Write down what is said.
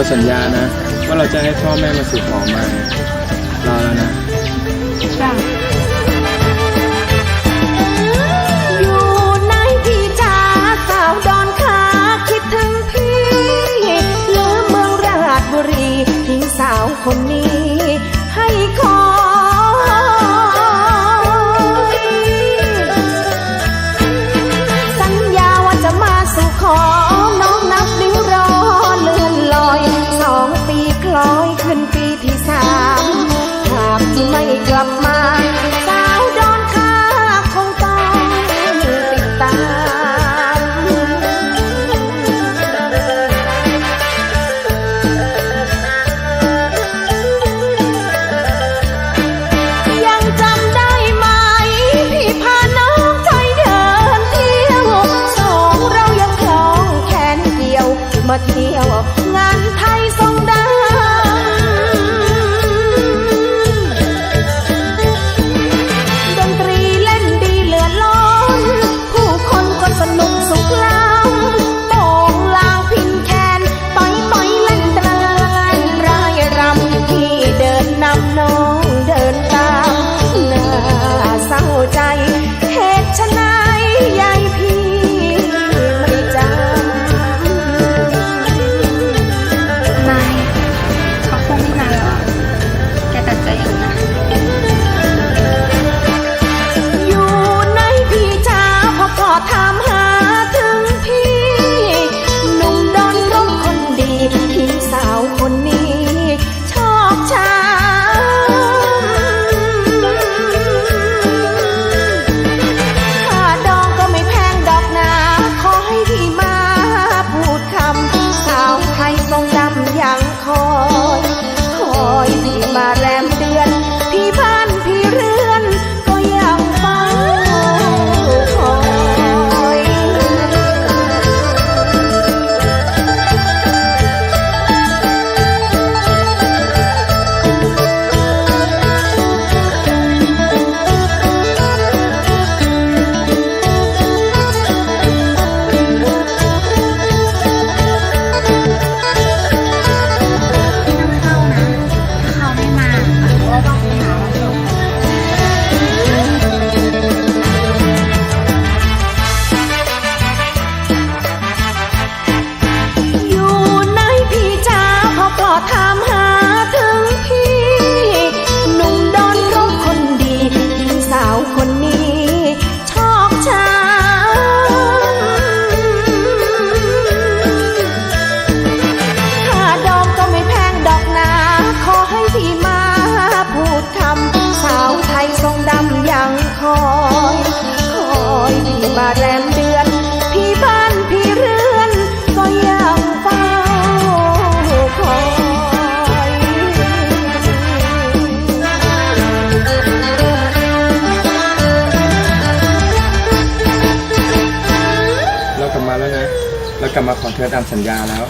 เราสัญญานะ ว่าเราจะให้พ่อแม่มาสู่ขอใมารอแล้วนะ จ้ะ อยู่ไนพี่จ๋าสาวดอนขาคิดถึงพี่ลืมเมืองราชบุรีทิ้สาวคนนี้ กลับมาขอเธอตามสัญญาแล้ว